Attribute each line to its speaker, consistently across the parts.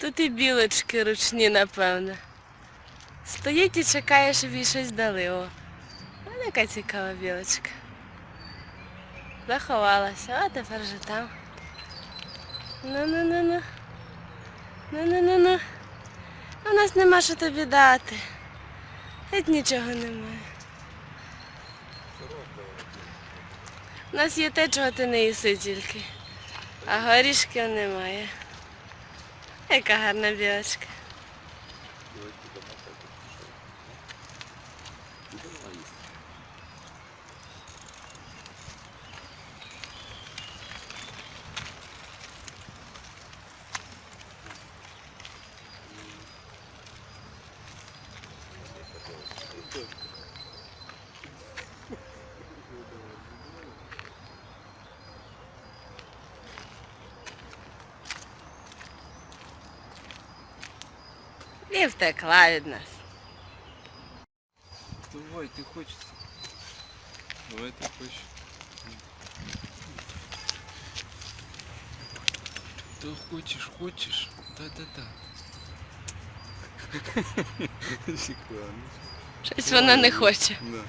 Speaker 1: Тут і білочки ручні, напевне. Стоїть і чекає, щоб їй щось дали. О. Вона яка цікава білочка. Заховалася, а тепер же там. Ну-ну-ну-ну. Ну-ну-ну-ну. У нас нема що тобі дати. Геть нічого немає. У нас є те, чого ти не їси тільки. А горішків немає. Яка гарна білочка. І втекла від нас.
Speaker 2: Давай, ты хочется. Давай ты хочешь. Да хочешь, хочешь. Да-да-да. Секунду.
Speaker 1: Щось вона не хоче
Speaker 2: Да.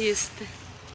Speaker 1: їсти.